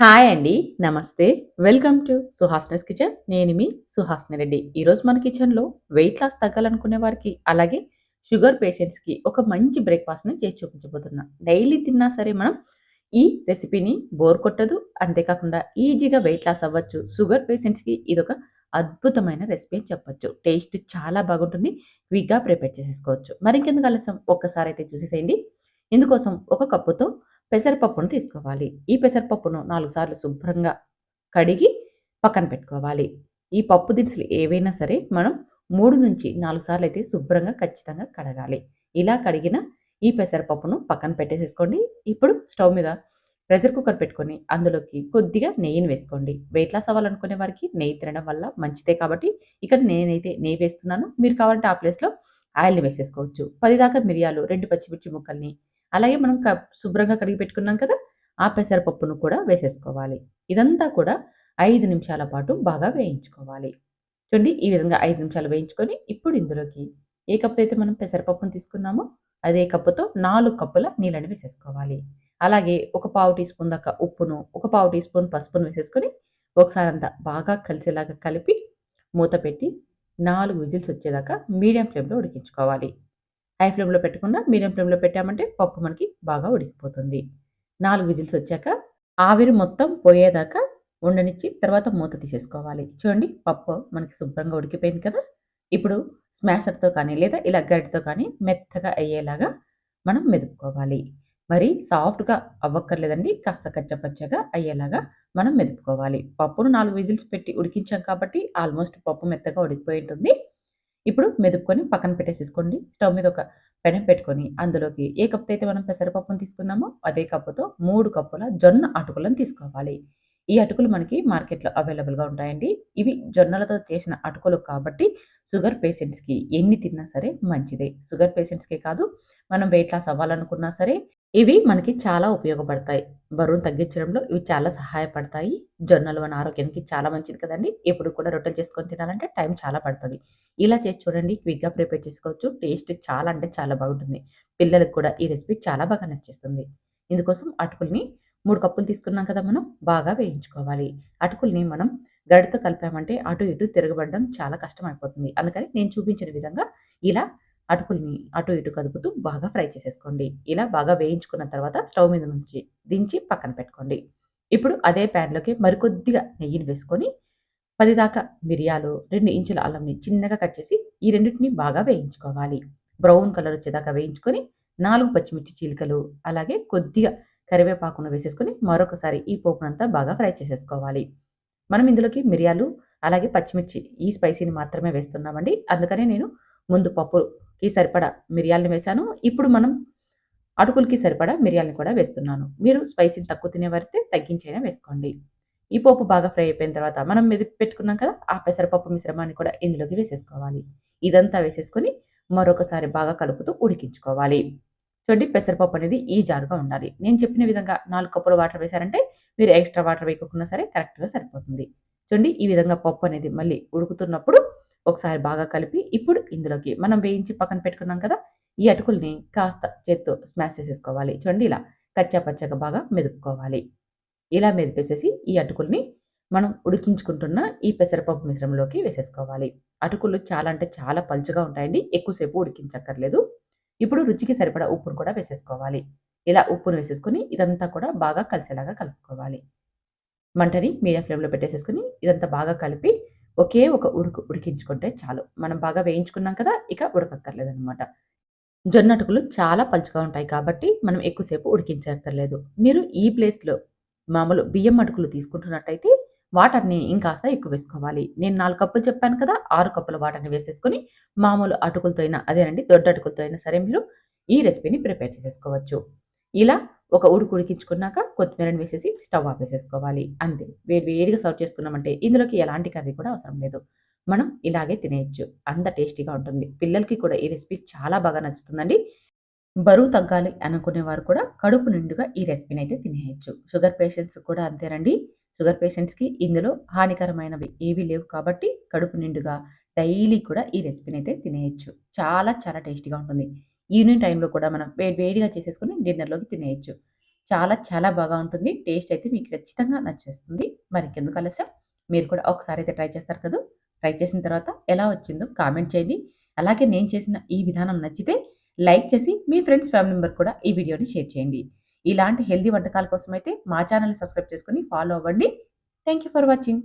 Hi అండి. నమస్తే. Welcome to Suhasini's kitchen. నేను మీ సుహాస్ని రెడ్డి. ఈరోజు మన కిచెన్‌లో వెయిట్ లాస్ తగ్గాలనుకునే వారికి, అలాగే షుగర్ పేషెంట్స్‌కి ఒక మంచి బ్రేక్‌ఫాస్ట్‌ని చేసి చూపించబోతున్నా. డైలీ తిన్నా సరే మనం ఈ రెసిపీని బోర్ కొట్టదు. అంతేకాకుండా ఈజీగా వెయిట్ లాస్ అవ్వచ్చు. షుగర్ పేషెంట్స్‌కి ఇదొక అద్భుతమైన రెసిపీ అని చెప్పొచ్చు. టేస్ట్ చాలా బాగుంటుంది. క్విక్‌గా ప్రిపేర్ చేసేసుకోవచ్చు. మరింకెందుకు ఆలస్యం ఒక్కసారైతే చూసేసేయండి. ఇందుకోసం ఒక కప్పుతో పెసరపప్పును తీసుకోవాలి. ఈ పెసరపప్పును నాలుగు సార్లు శుభ్రంగా కడిగి పక్కన పెట్టుకోవాలి. ఈ పప్పు దినుసులు ఏవైనా సరే మనం మూడు నుంచి నాలుగు సార్లు అయితే శుభ్రంగా ఖచ్చితంగా కడగాలి. ఇలా కడిగిన ఈ పెసరపప్పును పక్కన పెట్టేసేసుకోండి. ఇప్పుడు స్టవ్ మీద ప్రెషర్ కుక్కర్ పెట్టుకొని అందులోకి కొద్దిగా నెయ్యిని వేసుకోండి. వెయిట్ లాస్ అవ్వాలనుకునే వారికి నెయ్యి తినడం వల్ల మంచిదే కాబట్టి ఇక్కడ నేనైతే నెయ్యి వేస్తున్నాను. మీరు కావాలంటే ఆ ప్లేస్‌లో ఆయిల్‌ని వేసేసుకోవచ్చు. పది దాకా మిరియాలు, రెండు పచ్చిమిర్చి ముక్కల్ని అలాగే మనం క శుభ్రంగా కడిగి పెట్టుకున్నాం కదా! ఆ పెసరపప్పును కూడా వేసేసుకోవాలి. ఇదంతా కూడా ఐదు నిమిషాల పాటు బాగా వేయించుకోవాలి. చూడండి ఈ విధంగా ఐదు నిమిషాలు వేయించుకొని ఇప్పుడు ఇందులోకి ఏ కప్పు అయితే మనం పెసరపప్పును తీసుకున్నామో అదే కప్పుతో నాలుగు కప్పుల నీళ్ళని వేసేసుకోవాలి. అలాగే ఒక పావు టీ స్పూన్ దాకా ఉప్పును, ఒక పావు టీ స్పూన్ పసుపును వేసేసుకొని ఒకసారి అంతా బాగా కలిసేలాగా కలిపి మూత పెట్టి నాలుగు విజిల్స్ వచ్చేదాకా మీడియం ఫ్లేమ్‌లో ఉడికించుకోవాలి. హై ఫ్లేమ్‌లో పెట్టకుండా మీడియం ఫ్లేమ్‌లో పెట్టామంటే పప్పు మనకి బాగా ఉడికిపోతుంది. నాలుగు విజిల్స్ వచ్చాక ఆవిరి మొత్తం పోయేదాకా ఉండనిచ్చి తర్వాత మూత తీసేసుకోవాలి. చూడండి పప్పు మనకి శుభ్రంగా ఉడికిపోయింది కదా! ఇప్పుడు స్మాషర్‌తో కానీ లేదా ఇలా గరిటెతో కానీ మెత్తగా అయ్యేలాగా మనం మెదుపుకోవాలి. మరి సాఫ్ట్‌గా అవ్వక్కర్లేదండి. కాస్త కచ్చపచ్చగా అయ్యేలాగా మనం మెదుపుకోవాలి. పప్పును నాలుగు విజిల్స్ పెట్టి ఉడికించాం కాబట్టి ఆల్మోస్ట్ పప్పు మెత్తగా ఉడికిపోయి ఉంటుంది. ఇప్పుడు మెదుపుకొని పక్కన పెట్టేసేసుకోండి. స్టవ్ మీద ఒక పెనం పెట్టుకొని అందులోకి ఏ కప్పు అయితే మనం పెసరపప్పును తీసుకున్నామో అదే కప్పుతో మూడు కప్పుల జొన్న అటుకులను తీసుకోవాలి. ఈ అటుకులు మనకి మార్కెట్‌లో అవైలబుల్‌గా ఉంటాయండి. ఇవి జొన్నలతో చేసిన అటుకులు కాబట్టి షుగర్ పేషెంట్స్‌కి ఎన్ని తిన్నా సరే మంచిదే. షుగర్ పేషెంట్స్‌కే కాదు మనం వెయిట్ లాస్ అవ్వాలనుకున్నా సరే ఇవి మనకి చాలా ఉపయోగపడతాయి. బరువును తగ్గించడంలో ఇవి చాలా సహాయపడతాయి. జొన్నలు మన ఆరోగ్యానికి చాలా మంచిది కదండి ఎప్పుడు కూడా రొట్టెలు చేసుకొని తినాలంటే టైం చాలా పడుతుంది ఇలా చేసి చూడండి క్విక్‌గా ప్రిపేర్ చేసుకోవచ్చు. టేస్ట్ చాలా అంటే చాలా బాగుంటుంది. పిల్లలకి కూడా ఈ రెసిపీ చాలా బాగా నచ్చేస్తుంది. ఇందుకోసం అటుకుల్ని మూడు కప్పులు తీసుకున్నాం కదా మనం బాగా వేయించుకోవాలి. అటుకుల్ని మనం గడితో కలిపామంటే అటు ఇటు తిరగబడడం చాలా కష్టమైపోతుంది. అందుకని నేను చూపించిన విధంగా ఇలా అటుకుల్ని అటు ఇటు కదుపుతూ బాగా ఫ్రై చేసేసుకోండి. ఇలా బాగా వేయించుకున్న తర్వాత స్టవ్ మీద నుంచి దించి పక్కన పెట్టుకోండి. ఇప్పుడు అదే ప్యాన్‌లోకి మరికొద్దిగా నెయ్యిని వేసుకొని పది దాకా మిరియాలు, రెండు ఇంచుల అల్లంని చిన్నగా కట్ చేసి ఈ రెండిటిని బాగా వేయించుకోవాలి. బ్రౌన్ కలర్ వచ్చేదాకా వేయించుకొని నాలుగు పచ్చిమిర్చి చీలికలు, అలాగే కొద్దిగా కరివేపాకును వేసేసుకొని మరొకసారి ఈ పోపునంతా బాగా ఫ్రై చేసేసుకోవాలి. మనం ఇందులోకి మిరియాలు, అలాగే పచ్చిమిర్చి ఈ స్పైసీని మాత్రమే వేస్తున్నామండి. అందుకనే నేను ముందు పప్పు కి సరిపడా మిరియాలను వేశాను. ఇప్పుడు మనం అటుకులకి సరిపడా మిరియాలను కూడా వేస్తున్నాను. మీరు స్పైసీని తక్కువ తినేవారితే తగ్గించైనా వేసుకోండి. ఈ పోపు బాగా ఫ్రై అయిపోయిన తర్వాత మనం మెదిపి పెట్టుకున్నాం కదా! ఆ పెసరపప్పు మిశ్రమాన్ని కూడా ఇందులోకి వేసేసుకోవాలి. ఇదంతా వేసేసుకొని మరొకసారి బాగా కలుపుతూ ఉడికించుకోవాలి. చూడండి పెసరపప్పు అనేది ఈ జారుగా ఉండాలి. నేను చెప్పిన విధంగా నాలుగు కప్పుల వాటర్ వేశారంటే మీరు ఎక్స్‌ట్రా వాటర్ వేయకుండా సరే కరెక్ట్‌గా సరిపోతుంది. చూడండి ఈ విధంగా పప్పు అనేది మళ్ళీ ఉడుకుతున్నప్పుడు ఒకసారి బాగా కలిపి ఇప్పుడు ఇందులోకి మనం వేయించి పక్కన పెట్టుకున్నాం కదా! ఈ అటుకుల్ని కాస్త చేత్తో స్మాష్ చేసేసుకోవాలి. చూడండి ఇలా కచ్చా పచ్చాగా బాగా మెదుపుకోవాలి. ఇలా మెదిపేసేసి ఈ అటుకుల్ని మనం ఉడికించుకుంటున్న ఈ పెసరపప్పు మిశ్రమంలోకి వేసేసుకోవాలి. అటుకులు చాలా అంటే చాలా పలుచగా ఉంటాయండి. ఎక్కువసేపు ఉడికించక్కర్లేదు. ఇప్పుడు రుచికి సరిపడా ఉప్పును కూడా వేసేసుకోవాలి. ఇలా ఉప్పును వేసేసుకుని ఇదంతా కూడా బాగా కలిసేలాగా కలుపుకోవాలి. మంటని మీడియం ఫ్లేమ్‌లో పెట్టేసేసుకుని ఇదంతా బాగా కలిపి ఒకే ఒక ఉడుకు ఉడికించుకుంటే చాలు. మనం బాగా వేయించుకున్నాం కదా! ఇక ఉడకక్కర్లేదనమాట. జొన్న అటుకులు చాలా పలుచగా ఉంటాయి కాబట్టి మనం ఎక్కువసేపు ఉడికించక్కర్లేదు. మీరు ఈ ప్లేస్‌లో మామూలు బియ్యం అటుకులు తీసుకుంటున్నట్టయితే వాటర్‌ని ఇంకాస్త ఎక్కువ వేసుకోవాలి. నేను నాలుగు కప్పులు చెప్పాను కదా! ఆరు కప్పుల వాటర్‌ని వేసేసుకొని మామూలు అటుకులతో అయినా అదేనండి దొడ్డ అటుకులతో అయినా సరే మీరు ఈ రెసిపీని ప్రిపేర్ చేసేసుకోవచ్చు. ఇలా ఒక ఉడుకు ఉడికించుకున్నాక కొత్తిమీరని వేసేసి స్టవ్ ఆపేసేసుకోవాలి. అంతే. వేడి వేడిగా సర్వ్ చేసుకున్నామంటే ఇందులోకి ఎలాంటి కర్రీ కూడా అవసరం లేదు. మనం ఇలాగే తినేయచ్చు అంత టేస్టీగా ఉంటుంది. పిల్లలకి కూడా ఈ రెసిపీ చాలా బాగా నచ్చుతుందండి. బరువు తగ్గాలి అనుకునేవారు కూడా కడుపు నిండుగా ఈ రెసిపీని అయితే తినేయచ్చు షుగర్ పేషెంట్స్ కూడా అంతేనండి. షుగర్ పేషెంట్స్‌కి ఇందులో హానికరమైనవి ఏవి లేవు కాబట్టి కడుపు నిండుగా డైలీ కూడా ఈ రెసిపీని అయితే తినేయచ్చు చాలా చాలా టేస్టీగా ఉంటుంది. ఈవినింగ్ టైంలో కూడా మనం వేడి వేడిగా చేసేసుకుని డిన్నర్‌లోకి తినేయచ్చు చాలా చాలా బాగా ఉంటుంది. టేస్ట్ అయితే మీకు ఖచ్చితంగా నచ్చేస్తుంది. మరి ఎందుకు ఆలస్యం మీరు కూడా ఒకసారి అయితే ట్రై చేస్తారు కదా ట్రై చేసిన తర్వాత ఎలా వచ్చిందో కామెంట్ చేయండి. అలాగే నేను చేసిన ఈ విధానం నచ్చితే లైక్ చేసి మీ ఫ్రెండ్స్, ఫ్యామిలీ మెంబర్ కూడా ఈ వీడియోని షేర్ చేయండి. ఇలాంటి హెల్తీ వంటకాల కోసం అయితే మా ఛానెల్‌ని సబ్స్క్రైబ్ చేసుకొని ఫాలో అవ్వండి. Thank you for watching.